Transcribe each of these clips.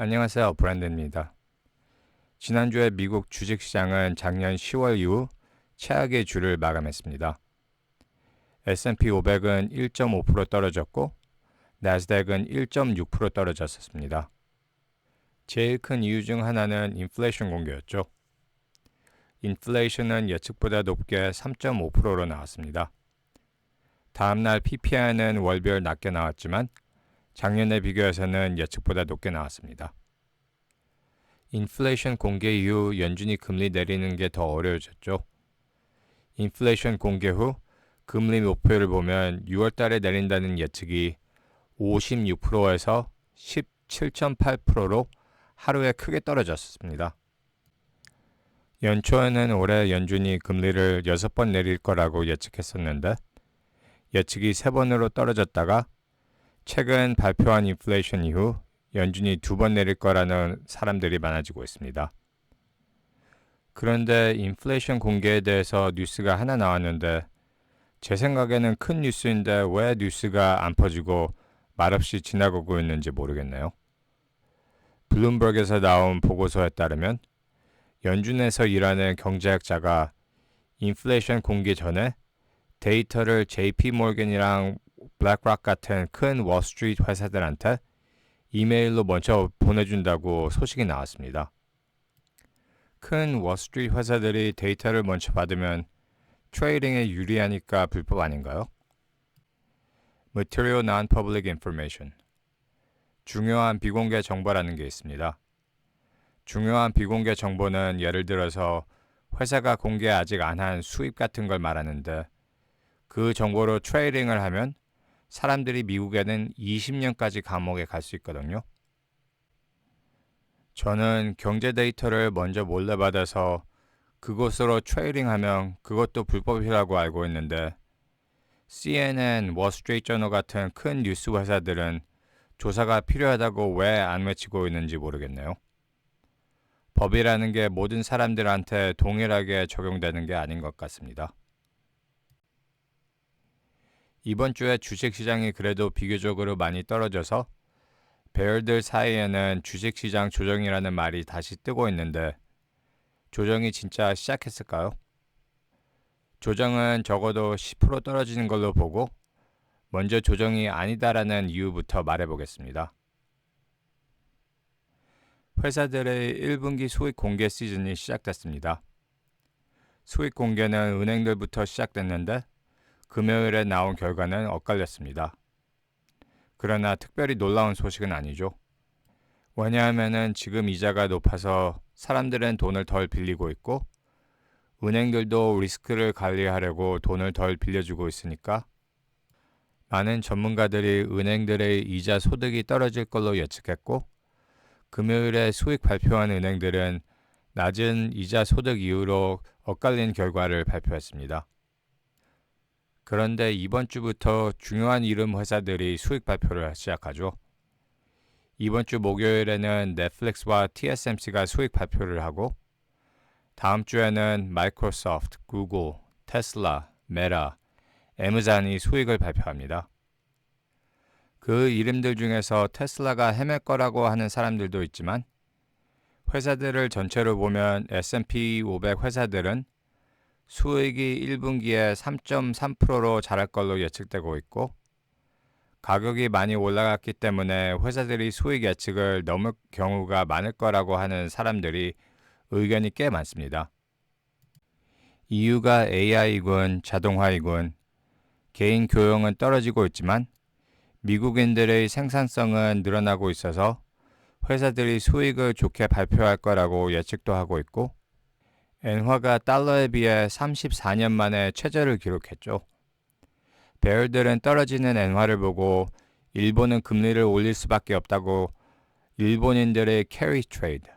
안녕하세요. 브랜드입니다. 지난주에 미국 주식시장은 작년 10월 이후 최악의 주를 마감했습니다. S&P 500은 1.5% 떨어졌고 나스닥은 1.6% 떨어졌었습니다. 제일 큰 이유 중 하나는 인플레이션 공개였죠. 인플레이션은 예측보다 높게 3.5%로 나왔습니다. 다음날 PPI는 월별 낮게 나왔지만 작년에 비교해서는 예측보다 높게 나왔습니다. 인플레이션 공개 이후 연준이 금리 내리는 게 더 어려워졌죠. 인플레이션 공개 후 금리 목표를 보면 6월 달에 내린다는 예측이 56%에서 17.8%로 하루에 크게 떨어졌습니다. 연초에는 올해 연준이 금리를 6번 내릴 거라고 예측했었는데 예측이 3번으로 떨어졌다가 최근 발표한 인플레이션 이후 연준이 두 번 내릴 거라는 사람들이 많아지고 있습니다. 그런데 인플레이션 공개에 대해서 뉴스가 하나 나왔는데 제 생각에는 큰 뉴스인데 왜 뉴스가 안 퍼지고 말없이 지나가고 있는지 모르겠네요. 블룸버그에서 나온 보고서에 따르면 연준에서 일하는 경제학자가 인플레이션 공개 전에 데이터를 JP 모건이랑 블랙락 같은 큰 월스트리트 회사들한테 이메일로 먼저 보내준다고 소식이 나왔습니다. 큰 월스트리트 회사들이 데이터를 먼저 받으면 트레이딩에 유리하니까 불법 아닌가요? Material Non-Public Information 중요한 비공개 정보라는 게 있습니다. 중요한 비공개 정보는 예를 들어서 회사가 공개 아직 안 한 수입 같은 걸 말하는데 그 정보로 트레이딩을 하면 사람들이 미국에는 20년까지 감옥에 갈 수 있거든요. 저는 경제 데이터를 먼저 몰래 받아서 그곳으로 트레이딩하면 그것도 불법이라고 알고 있는데 CNN, 월스트리트 저널 같은 큰 뉴스 회사들은 조사가 필요하다고 왜 안 외치고 있는지 모르겠네요. 법이라는 게 모든 사람들한테 동일하게 적용되는 게 아닌 것 같습니다. 이번 주에 주식 시장이 그래도 비교적으로 많이 떨어져서 배열들 사이에는 주식 시장 조정이라는 말이 다시 뜨고 있는데 조정이 진짜 시작했을까요? 조정은 적어도 10% 떨어지는 걸로 보고 먼저 조정이 아니다라는 이유부터 말해보겠습니다. 회사들의 1분기 수익 공개 시즌이 시작됐습니다. 수익 공개는 은행들부터 시작됐는데 금요일에 나온 결과는 엇갈렸습니다. 그러나 특별히 놀라운 소식은 아니죠. 왜냐하면 지금 이자가 높아서 사람들은 돈을 덜 빌리고 있고 은행들도 리스크를 관리하려고 돈을 덜 빌려주고 있으니까 많은 전문가들이 은행들의 이자 소득이 떨어질 걸로 예측했고 금요일에 수익 발표한 은행들은 낮은 이자 소득 이후로 엇갈린 결과를 발표했습니다. 그런데 이번 주부터 중요한 이름 회사들이 수익 발표를 시작하죠. 이번 주 목요일에는 넷플릭스와 TSMC가 수익 발표를 하고 다음 주에는 마이크로소프트, 구글, 테슬라, 메라, 애무잔이 수익을 발표합니다. 그 이름들 중에서 테슬라가 헤맬 거라고 하는 사람들도 있지만 회사들을 전체로 보면 S&P 500 회사들은 수익이 1분기에 3.3%로 자랄 걸로 예측되고 있고 가격이 많이 올라갔기 때문에 회사들이 수익 예측을 넘을 경우가 많을 거라고 하는 사람들이 의견이 꽤 많습니다. 이유가 AI이군 자동화이군 개인 교역은 떨어지고 있지만 미국인들의 생산성은 늘어나고 있어서 회사들이 수익을 좋게 발표할 거라고 예측도 하고 있고 엔화가 달러에 비해 34년 만에 최저를 기록했죠. 배열들은 떨어지는 엔화를 보고 일본은 금리를 올릴 수밖에 없다고 일본인들의 캐리 트레이드.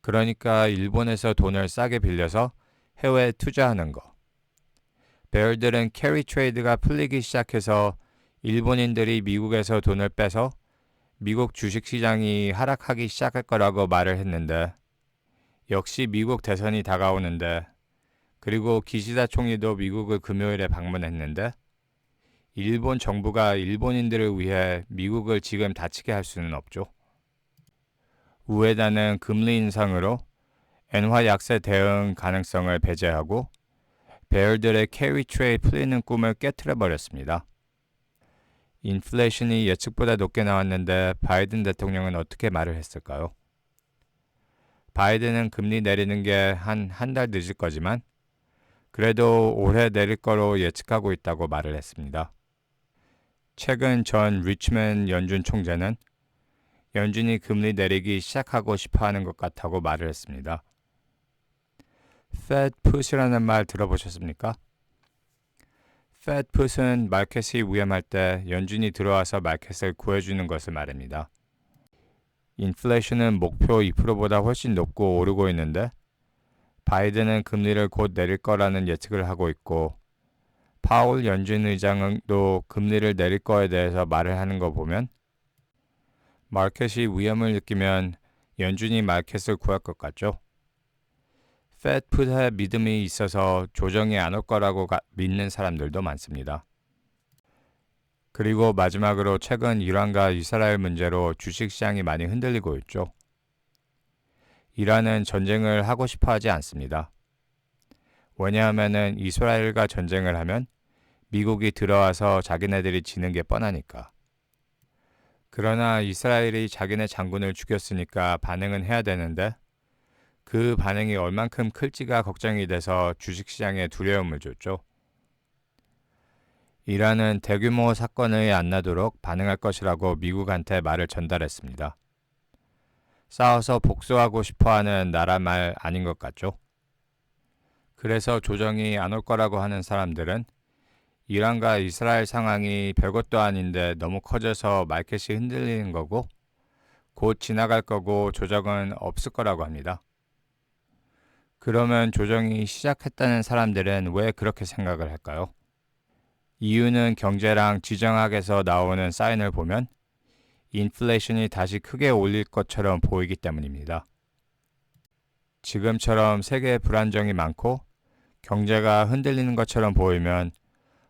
그러니까 일본에서 돈을 싸게 빌려서 해외에 투자하는 거. 배열들은 캐리 트레이드가 풀리기 시작해서 일본인들이 미국에서 돈을 빼서 미국 주식시장이 하락하기 시작할 거라고 말을 했는데 역시 미국 대선이 다가오는데 그리고 기시다 총리도 미국을 금요일에 방문했는데 일본 정부가 일본인들을 위해 미국을 지금 다치게 할 수는 없죠. 우에다는 금리 인상으로 엔화 약세 대응 가능성을 배제하고 배열들의 캐리 트레이드 풀리는 꿈을 깨트려 버렸습니다. 인플레이션이 예측보다 높게 나왔는데 바이든 대통령은 어떻게 말을 했을까요? 바이든은 금리 내리는 게 한 한 달 늦을 거지만 그래도 올해 내릴 거로 예측하고 있다고 말을 했습니다. 최근 전 리치맨 연준 총재는 연준이 금리 내리기 시작하고 싶어 하는 것 같다고 말을 했습니다. Fed put이라는 말 들어보셨습니까? Fed put은 마켓이 위험할 때 연준이 들어와서 마켓을 구해주는 것을 말합니다. 인플레이션은 목표 2%보다 훨씬 높고 오르고 있는데 바이든은 금리를 곧 내릴 거라는 예측을 하고 있고 파울 연준 의장도 금리를 내릴 거에 대해서 말을 하는 거 보면 마켓이 위험을 느끼면 연준이 마켓을 구할 것 같죠. 페드풋에 믿음이 있어서 조정이 안 올 거라고 가, 믿는 사람들도 많습니다. 그리고 마지막으로 최근 이란과 이스라엘 문제로 주식시장이 많이 흔들리고 있죠. 이란은 전쟁을 하고 싶어 하지 않습니다. 왜냐하면 이스라엘과 전쟁을 하면 미국이 들어와서 자기네들이 지는 게 뻔하니까. 그러나 이스라엘이 자기네 장군을 죽였으니까 반응은 해야 되는데 그 반응이 얼만큼 클지가 걱정이 돼서 주식시장에 두려움을 줬죠. 이란은 대규모 사건을 안 나도록 반응할 것이라고 미국한테 말을 전달했습니다. 싸워서 복수하고 싶어 하는 나라 말 아닌 것 같죠? 그래서 조정이 안 올 거라고 하는 사람들은 이란과 이스라엘 상황이 별것도 아닌데 너무 커져서 마켓이 흔들리는 거고 곧 지나갈 거고 조정은 없을 거라고 합니다. 그러면 조정이 시작했다는 사람들은 왜 그렇게 생각을 할까요? 이유는 경제랑 지정학에서 나오는 사인을 보면 인플레이션이 다시 크게 올릴 것처럼 보이기 때문입니다. 지금처럼 세계에 불안정이 많고 경제가 흔들리는 것처럼 보이면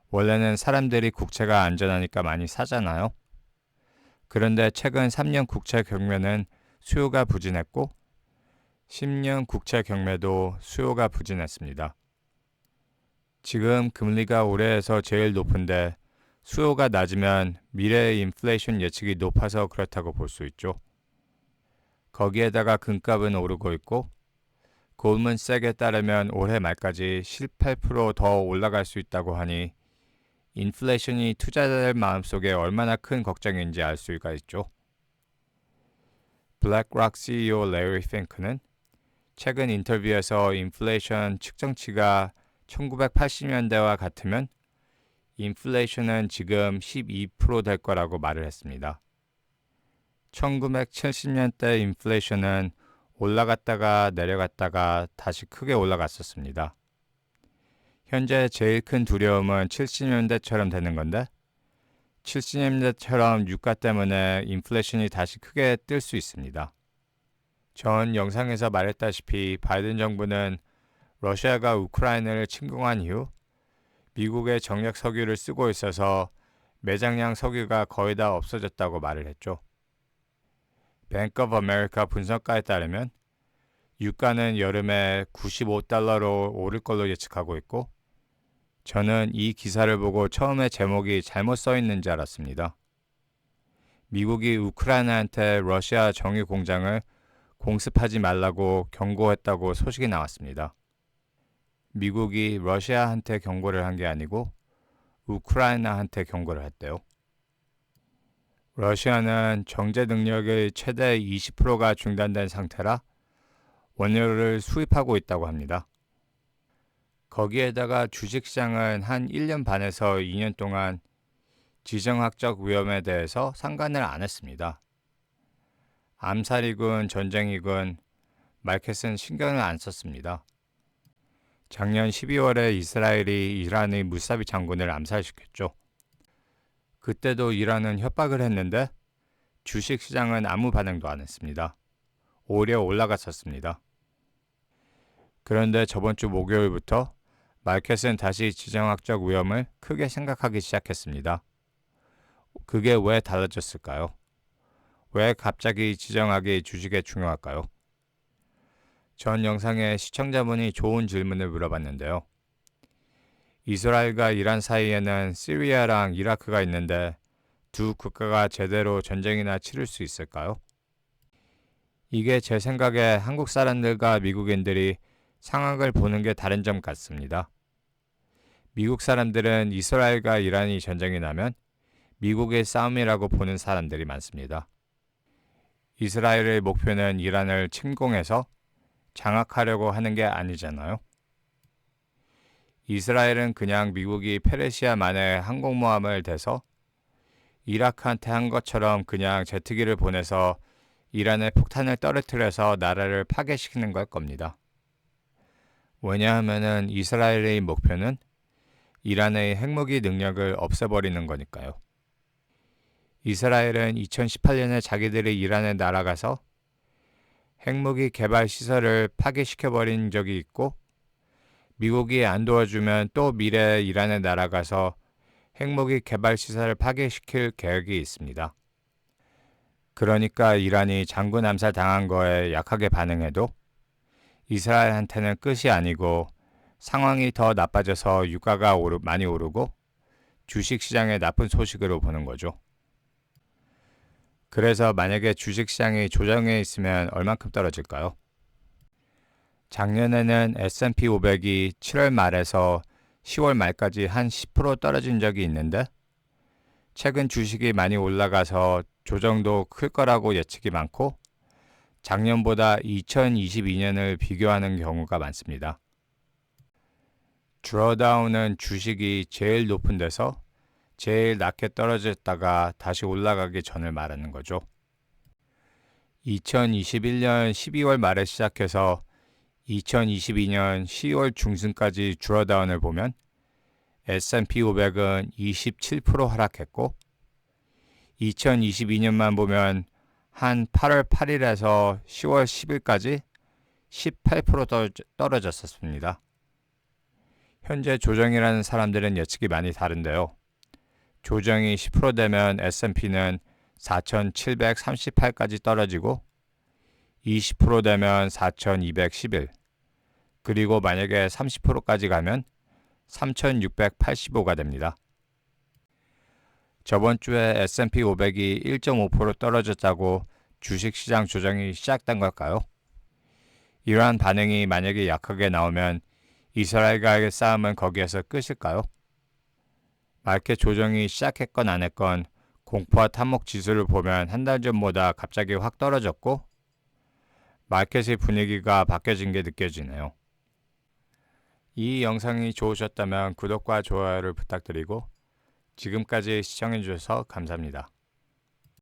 원래는 사람들이 국채가 안전하니까 많이 사잖아요. 그런데 최근 3년 국채 경매는 수요가 부진했고 10년 국채 경매도 수요가 부진했습니다. 지금 금리가 올해에서 제일 높은데 수요가 낮으면 미래의 인플레이션 예측이 높아서 그렇다고 볼 수 있죠. 거기에다가 금값은 오르고 있고 골문색에 따르면 올해 말까지 18%더 올라갈 수 있다고 하니 인플레이션이 투자자들 마음속에 얼마나 큰 걱정인지 알 수가 있죠. 블랙락 CEO 레리 핑크는 최근 인터뷰에서 인플레이션 측정치가 1980년대와 같으면 인플레이션은 지금 12%될 거라고 말을 했습니다. 1970년대 인플레이션은 올라갔다가 내려갔다가 다시 크게 올라갔었습니다. 현재 제일 큰 두려움은 70년대처럼 되는 건데 70년대처럼 유가 때문에 인플레이션이 다시 크게 뜰 수 있습니다. 전 영상에서 말했다시피 바이든 정부는 러시아가 우크라이나를 침공한 이후 미국의 정력 석유를 쓰고 있어서 매장량 석유가 거의 다 없어졌다고 말을 했죠. 뱅크 오브 아메리카 분석가에 따르면 유가는 여름에 95달러로 오를 걸로 예측하고 있고 저는 이 기사를 보고 처음에 제목이 잘못 써 있는 줄 알았습니다. 미국이 우크라이나한테 러시아 정유 공장을 공습하지 말라고 경고했다고 소식이 나왔습니다. 미국이 러시아한테 경고를 한 게 아니고 우크라이나한테 경고를 했대요. 러시아는 정제 능력의 최대 20%가 중단된 상태라 원료를 수입하고 있다고 합니다. 거기에다가 주식시장은 한 1년 반에서 2년 동안 지정학적 위험에 대해서 상관을 안 했습니다. 암살이군 전쟁이군 마켓은 신경을 안 썼습니다. 작년 12월에 이스라엘이 이란의 무사비 장군을 암살시켰죠. 그때도 이란은 협박을 했는데 주식 시장은 아무 반응도 안 했습니다. 오히려 올라갔었습니다. 그런데 저번 주 목요일부터 마켓은 다시 지정학적 위험을 크게 생각하기 시작했습니다. 그게 왜 달라졌을까요? 왜 갑자기 지정하기 주식에 중요할까요? 전 영상에 시청자분이 좋은 질문을 물어봤는데요. 이스라엘과 이란 사이에는 시리아랑 이라크가 있는데 두 국가가 제대로 전쟁이나 치를 수 있을까요? 이게 제 생각에 한국 사람들과 미국인들이 상황을 보는 게 다른 점 같습니다. 미국 사람들은 이스라엘과 이란이 전쟁이 나면 미국의 싸움이라고 보는 사람들이 많습니다. 이스라엘의 목표는 이란을 침공해서 장악하려고 하는 게 아니잖아요. 이스라엘은 그냥 미국이 페르시아만의 항공모함을 대서 이라크한테 한 것처럼 그냥 제트기를 보내서 이란의 폭탄을 떨어뜨려서 나라를 파괴시키는 걸 겁니다. 왜냐하면 이스라엘의 목표는 이란의 핵무기 능력을 없애버리는 거니까요. 이스라엘은 2018년에 자기들이 이란에 날아가서 핵무기 개발 시설을 파괴시켜버린 적이 있고 미국이 안 도와주면 또 미래에 이란에 날아가서 핵무기 개발 시설을 파괴시킬 계획이 있습니다. 그러니까 이란이 장군 암살 당한 거에 약하게 반응해도 이스라엘한테는 끝이 아니고 상황이 더 나빠져서 유가가 오르, 많이 오르고 주식 시장의 나쁜 소식으로 보는 거죠. 그래서 만약에 주식 시장이 조정해 있으면 얼만큼 떨어질까요? 작년에는 S&P 500이 7월 말에서 10월 말까지 한 10% 떨어진 적이 있는데 최근 주식이 많이 올라가서 조정도 클 거라고 예측이 많고 작년보다 2022년을 비교하는 경우가 많습니다. 드로다운은 주식이 제일 높은 데서 제일 낮게 떨어졌다가 다시 올라가기 전을 말하는 거죠. 2021년 12월 말에 시작해서 2022년 10월 중순까지 드로다운을 보면 S&P 500은 27% 하락했고 2022년만 보면 한 8월 8일에서 10월 10일까지 18% 떨어졌었습니다. 현재 조정이라는 사람들은 예측이 많이 다른데요. 조정이 10% 되면 S&P는 4,738까지 떨어지고 20% 되면 4,211 그리고 만약에 30%까지 가면 3,685가 됩니다. 저번 주에 S&P 500이 1.5% 떨어졌다고 주식시장 조정이 시작된 걸까요? 이러한 반응이 만약에 약하게 나오면 이스라엘과의 싸움은 거기에서 끝일까요? 마켓 조정이 시작했건 안 했건 공포와 탐욕 지수를 보면 한 달 전보다 갑자기 확 떨어졌고 마켓의 분위기가 바뀌어진 게 느껴지네요. 이 영상이 좋으셨다면 구독과 좋아요를 부탁드리고 지금까지 시청해주셔서 감사합니다.